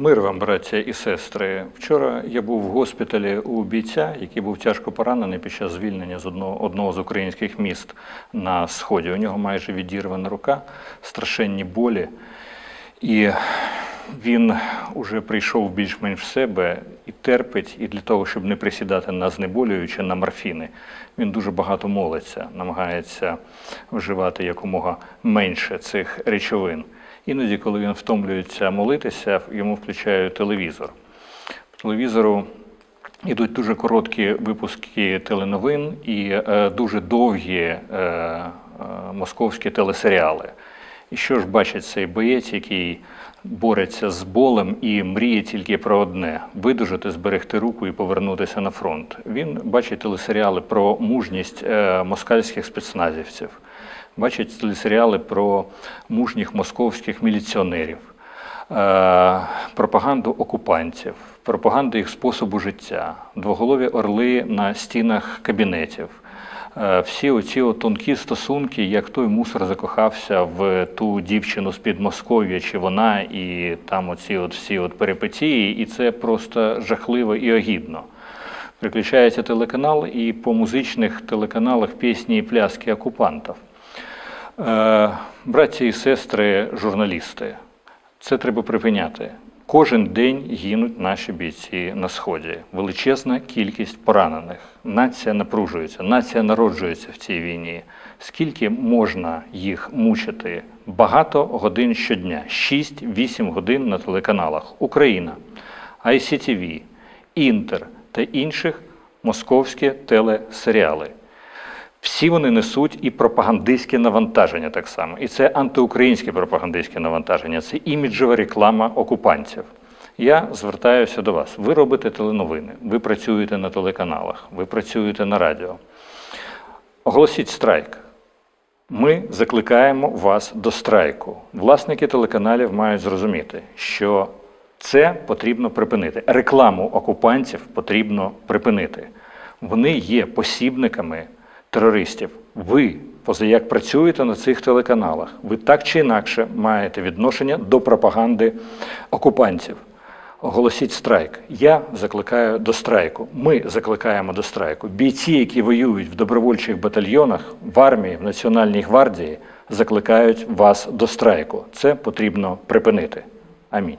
Мир вам, браття і сестри. Вчора я був в госпіталі у бійця, який був тяжко поранений під час звільнення з одного, одного з українських міст на сході. У нього майже відірвана рука, страшенні болі. І він уже прийшов більш-менш в себе і терпить, і для того, щоб не присідати на знеболюючі, на морфіни, він дуже багато молиться, намагається вживати якомога менше цих речовин. Іноді, коли він втомлюється молитися, йому включають телевізор. По телевізору йдуть дуже короткі випуски теленовин і е, дуже довгі е, е, московські телесеріали. І що ж бачить цей боєць, який бореться з болем і мріє тільки про одне видужати, зберегти руку і повернутися на фронт. Він бачить телесеріали про мужність е, москальських спецназівців, бачить телесеріали про мужніх московських міліціонерів, е, пропаганду окупантів, пропаганду їх способу життя, двоголові орли на стінах кабінетів. Е, Всі оці тонкі стосунки, як той мусор закохався в ту дівчину з Підмосков'я, чи вона, і там оці от всі от перипетії, і це просто жахливо і огідно. Приключається телеканал, і по музичних телеканалах пісні і пляски окупантів. Е, Браті і сестри, журналісти, це треба припиняти. Кожен день гинуть наші бійці на сході. Величезна кількість поранених. Нація напружується, нація народжується в цій війні. Скільки можна їх мучити? Багато годин щодня, 6-8 годин на телеканалах. Україна, ICTV, Інтер та інших московські телесеріали. Всі вони несуть і пропагандистське навантаження так само. І це антиукраїнське пропагандистське навантаження, це іміджева реклама окупантів. Я звертаюся до вас. Ви робите теленовини, ви працюєте на телеканалах, ви працюєте на радіо. Оголосіть страйк. Ми закликаємо вас до страйку. Власники телеканалів мають зрозуміти, що це потрібно припинити. Рекламу окупантів потрібно припинити. Вони є посібниками терористів. Ви, позаяк працюєте на цих телеканалах, ви так чи інакше маєте відношення до пропаганди окупантів. Оголосіть страйк. Я закликаю до страйку. Ми закликаємо до страйку. Бійці, які воюють в добровольчих батальйонах, в армії, в Національній гвардії, закликають вас до страйку. Це потрібно припинити. Амінь.